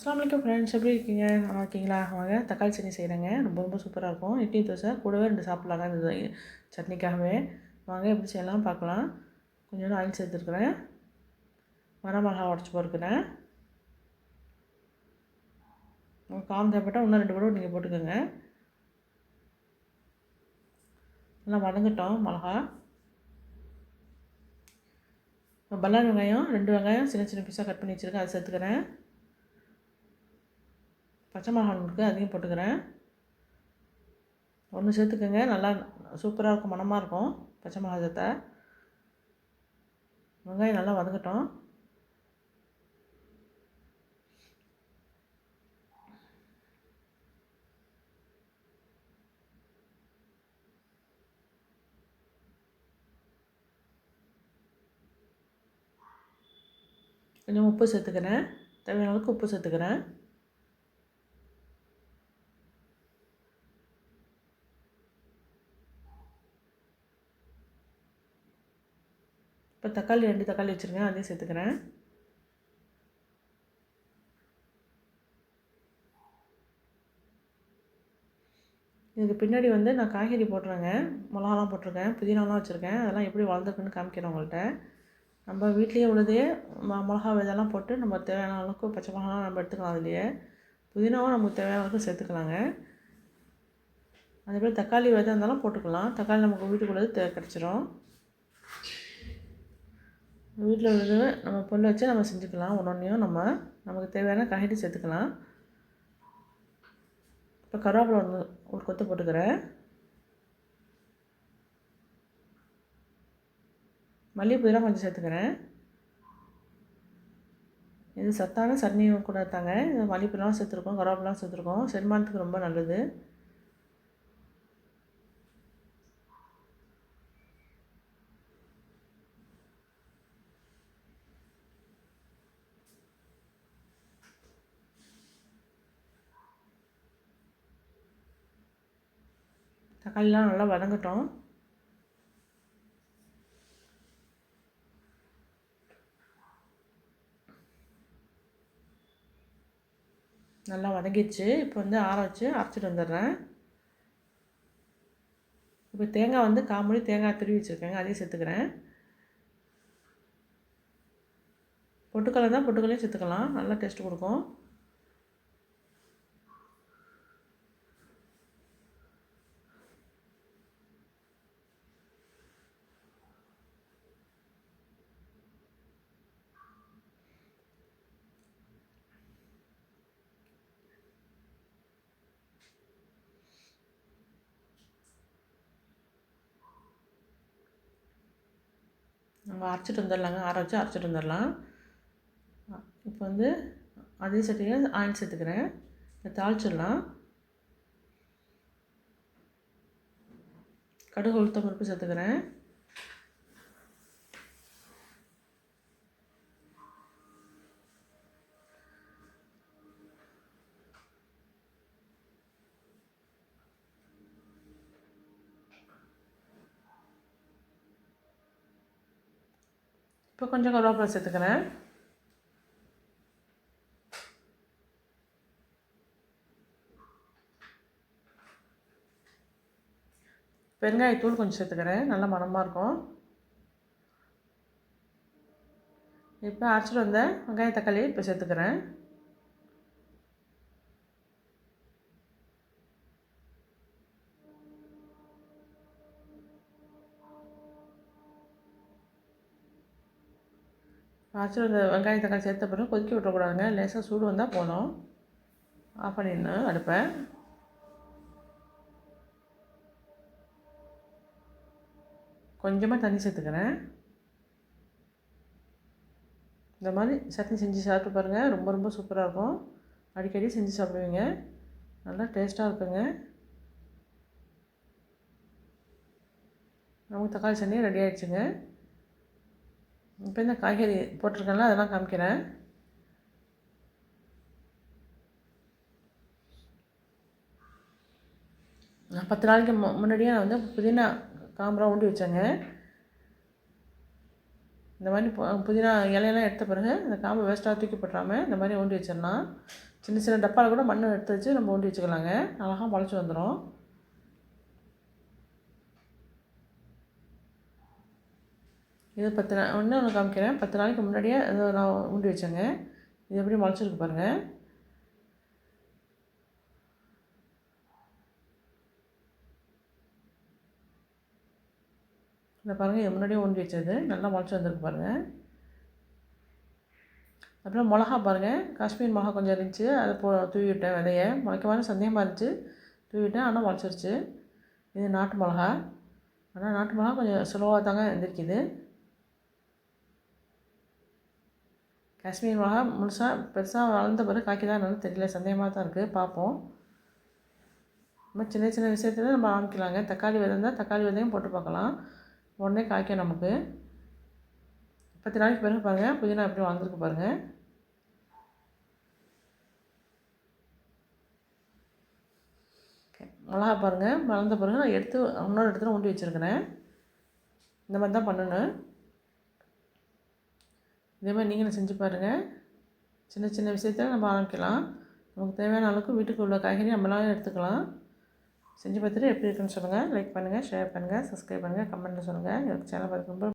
அஸ்லாம் வலைக்கம் ஃப்ரெண்ட்ஸ் எப்படி இருக்கீங்க? நல்லா இருக்கீங்களா? வாங்க தக்காளி சட்னி செய்கிறேங்க ரொம்ப ரொம்ப சூப்பராக இருக்கும். இட்லி தோசை கூடவே ரெண்டு சாப்பிட்லாங்க இந்த சட்னிக்காகவே. வாங்க எப்படி செய்யலாம் பார்க்கலாம். கொஞ்சோண்டு ஆயில் சேர்த்துருக்குறேன். வரமிளகா உடச்சி போட்டுக்கிறேன். காரம் தேவைப்பட்டால் இன்னும் ரெண்டு கூட நீங்கள் போட்டுக்கோங்க. நல்லா வதங்கிட்டோம் மிளகா. பல்லாரி வெங்காயம் ரெண்டு வெங்காயம் சின்ன சின்ன பீஸாக கட் பண்ணி வச்சுருக்கேன். அதை சேர்த்துக்கிறேன். பச்சை மிளகா இருக்குது அதையும் போட்டுக்கிறேன். ஒன்று சேர்த்துக்கோங்க. நல்லா சூப்பராக இருக்கும் மணமாக இருக்கும் பச்சை மிளகா சேர்த்த வெங்காயம் நல்லா வதங்கட்டும். கொஞ்சம் உப்பு சேர்த்துக்கிறேன். தேவையான அளவுக்கு உப்பு சேர்த்துக்கிறேன். இப்போ தக்காளி ரெண்டு தக்காளி வச்சுருக்கேன் அதையும் சேர்த்துக்கிறேன். இதுக்கு பின்னாடி வந்து நான் காய்கறி போட்டுறேங்க மிளகாலாம் போட்டிருக்கேன் புதினாலாம் வச்சுருக்கேன். அதெல்லாம் எப்படி வளர்ந்துருக்குன்னு காமிக்கிறேன் உங்கள்கிட்ட. நம்ம வீட்லேயே உள்ளதே மிளகா இதெல்லாம் போட்டு நம்ம தேவையான அளவுக்கு பச்சை மிளகாலாம் நம்ம எடுத்துக்கலாம் அதுலேயே. புதினாவும் நமக்கு தேவையான அளவுக்கு சேர்த்துக்கலாங்க. அதேபோல் தக்காளி விதை இருந்தாலும் போட்டுக்கலாம். தக்காளி நமக்கு வீட்டுக்குள்ளது தே கிடச்சிரும். வீட்டில் உள்ளது நம்ம பொருள் வச்சு நம்ம செஞ்சுக்கலாம். ஒன்று நம்ம நமக்கு தேவையான காய்கறி சேர்த்துக்கலாம். இப்போ கருவேப்பிலை ஒன்று ஒரு கொத்து போட்டுக்கிறேன். மல்லிகைப்பூலாம் கொஞ்சம் சேர்த்துக்கிறேன். இது சத்தான சட்னியும் கூட தாங்க. இது மல்லிகைப்பூலாம் சேர்த்துருக்கோம் கருவேப்பிலாம் சேர்த்துருக்கோம். செரிமானத்துக்கு ரொம்ப நல்லது. தக்காளிலாம் நல்லா வதங்கட்டும். நல்லா வதங்கிடுச்சு. இப்போ வந்து ஆற வச்சு அரைச்சிட்டு வந்துடுறேன். இப்போ தேங்காய் வந்து காமொழி தேங்காய் துருவி வச்சுருக்கேங்க. அதையும் சேர்த்துக்கிறேன். பொட்டுக்கடலை தான் பொட்டுக்கல்லையும் சேர்த்துக்கலாம். நல்லா டேஸ்ட் கொடுக்கும். நம்ம அரைச்சிட்டு வந்துடலாங்க. ஆற வச்சு அரைச்சிட்டு வந்துடலாம். இப்போ வந்து அதே சட்டியில் ஆயில் சேர்த்துக்கிறேன். இதை தாளிச்சிடலாம். கடுகு உளுத்தம் பருப்பு சேர்த்துக்கிறேன். இப்போ கொஞ்சம் கருவேப்பிலை சேர்த்துக்கிறேன். பெருங்காயத்தூள் கொஞ்சம் சேர்த்துக்கிறேன். நல்ல மனமாக இருக்கும். இப்போ அரைச்சிட்டு வந்த வெங்காய தக்காளி இப்போ சேர்த்துக்கிறேன். அரைச்சி இந்த வெங்காயம் தக்காளி சேர்த்த பிறகு கொதிக்க விட்டுறக்கூடாதுங்க. லேசாக சூடு வந்தால் போதும். ஆஃப் பண்ணிடணும் அடுப்பை. கொஞ்சமாக தண்ணி சேர்த்துக்கிறேன். இந்த மாதிரி சட்னி செஞ்சு சாப்பிட்டு பாருங்கள் ரொம்ப ரொம்ப சூப்பராக இருக்கும். அடிக்கடி செஞ்சு சாப்பிடுவீங்க. நல்லா டேஸ்ட்டாக இருக்குங்க. நமக்கு தக்காளி சட்னி ரெடி ஆகிடுச்சுங்க இப்போ இந்த காய்கறி போட்டிருக்கேன்ல அதெல்லாம் காமிக்கிறேன். நான் பத்து நாளைக்கு மு முன்னாடியே நான் வந்து புதினா காம்பராக ஊண்டி வச்சேங்க. இந்த மாதிரி புதினா இலையெல்லாம் எடுத்த பிறகு இந்த காம்பை வேஸ்ட்டாக தூக்கி போட்டுறாமல் இந்த மாதிரி ஊண்டி வச்சிடலாம். சின்ன சின்ன டப்பாவில் கூட மண் எடுத்து வச்சு நம்ம ஊண்டி வச்சுக்கலாங்க. அழகாக முளைச்சி வந்துடும் இது பத்து நாள் ஒன்று ஒன்று காமிக்கிறேன். பத்து நாளைக்கு முன்னாடியே அதை நான் ஊண்டி வச்சேங்க. இது எப்படி முளைச்சிருக்கு பாருங்கள் இந்த பாருங்கள் இது முன்னாடியே ஊண்டி வச்சது. நல்லா முளைச்சி வந்திருக்கு பாருங்கள் அப்புறம் மிளகா பாருங்கள் காஷ்மீர் மிளகா கொஞ்சம் இருந்துச்சு. அதை போ தூவி விட்டேன் விதைய முளைக்கமான சந்தேகமாக இருந்துச்சு. தூவி விட்டேன் ஆனால் முளைச்சிருச்சு. இது நாட்டு மிளகா. ஆனால் நாட்டு மிளகா கொஞ்சம் ஸ்லோவாக தாங்க எந்திரிக்குது காஷ்மீர் மிளகா முழுசாக பெருசாக வளர்ந்த பிறகு காய்க்குதா என்னன்னு தெரியல. சந்தேகமாக தான் இருக்குது பார்ப்போம். நம்ம சின்ன சின்ன விஷயத்தில் நம்ம ஆரம்பிக்கலாங்க. தக்காளி விதந்தால் இருந்தால் தக்காளி விதையும் போட்டு பார்க்கலாம். உடனே காய்க்கும் நமக்கு. பத்து நாளைக்கு பிறகு பாருங்கள் புதினா எப்படி வளர்ந்துருக்கு பாருங்கள் மிளகா பாருங்கள் வளர்ந்த பிறகு நான் எடுத்து இன்னொரு இடத்துல ஊண்டி வச்சுருக்கிறேன். இந்த மாதிரி தான் பண்ணணும். இதே மாதிரி நீங்களும் செஞ்சு பாருங்கள் சின்ன சின்ன விஷயத்தில் நம்ம ஆரம்பிக்கலாம். நமக்கு தேவையான அளவுக்கு வீட்டுக்கு உள்ள காய்கறி நம்மளால எடுத்துக்கலாம். செஞ்சு பார்த்துட்டு எப்படி இருக்குன்னு சொல்லுங்கள் லைக் பண்ணுங்கள் ஷேர் பண்ணுங்கள் சப்ஸ்கிரைப் பண்ணுங்கள் கமெண்ட்டில் சொல்லுங்கள் எனக்கு சேனல் பார்த்து ரொம்ப